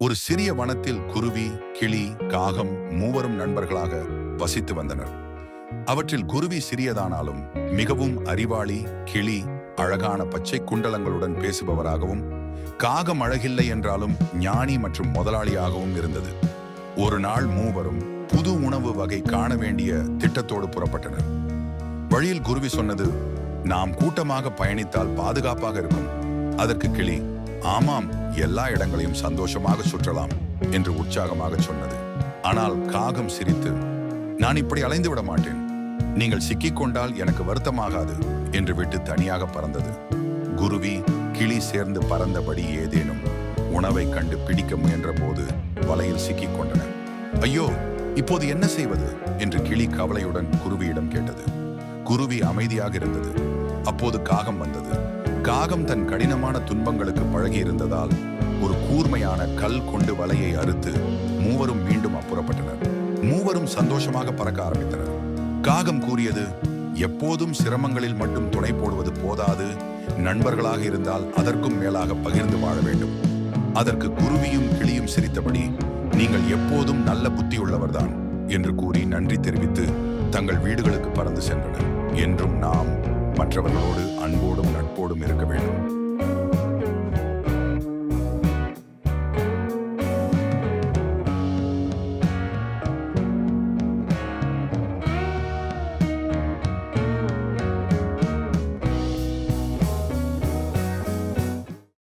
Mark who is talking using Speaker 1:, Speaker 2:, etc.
Speaker 1: ஒரு சிறிய வனத்தில் குருவி கிளி காகம் மூவரும் நண்பர்களாக வசித்து வந்தனர். அவற்றில் குருவி சிறியதானாலும் மிகவும் அறிவாளி கிளி அழகான பச்சை குண்டலங்களுடன் பேசுபவராகவும் காகம் அழகில்லை என்றாலும் ஞானி மற்றும் முதலாளியாகவும் இருந்தது. ஒரு நாள் மூவரும் புது உணவு வகை காண வேண்டிய திட்டத்தோடு புறப்பட்டனர். வழியில் குருவி சொன்னது நாம் கூட்டமாக பயணித்தால் பாதுகாப்பாக இருக்கும். அதற்கு கிளி ஆமாம் எல்லா இடங்களையும் சந்தோஷமாக சுற்றலாம் என்று உற்சாகமாக சொன்னது. ஆனால் காகம் சிரித்து நான் இப்படி அலைந்து விட மாட்டேன். நீங்கள் சிக்கிக் கொண்டால் எனக்கு வருத்தமாகாது என்று விட்டு தனியாக பறந்தது. குருவி கிளி சேர்ந்து பறந்தபடி ஏதேனும் உணவை கண்டு பிடிக்க முயன்ற போது வலையில் சிக்கிக் கொண்டன ஐயோ இப்போது என்ன செய்வது? என்று கிளி கவலையுடன் குருவியிடம் கேட்டது. குருவி அமைதியாக இருந்தது. அப்போது காகம் வந்தது. காகம் தன் கடினமான துன்பங்களுக்கு பழகியிருந்ததால் ஒரு கூர்மையான கல் கொண்டு வலையை அறுத்து மூவரும் மீண்டும் அப்புறப்பட்டனர். மூவரும் சந்தோஷமாக பறக்க ஆரம்பித்தனர். காகம் கூறியது எப்போதும் சிரமங்களில் மட்டும் துணை போடுவது போதாது. நண்பர்களாக இருந்தால் அதற்கும் மேலாக பகிர்ந்து வாழ வேண்டும். அதற்கு குருவியும் கிளியும் சிரித்தபடி நீங்கள் எப்போதும் நல்ல புத்தியுள்ளவர்தான் என்று கூறி நன்றி தெரிவித்து தங்கள் வீடுகளுக்கு பறந்து சென்றனர். என்றும் நாம் மற்றவர்களோடு அன்போடும் நட்போடும் இருக்க வேண்டும்.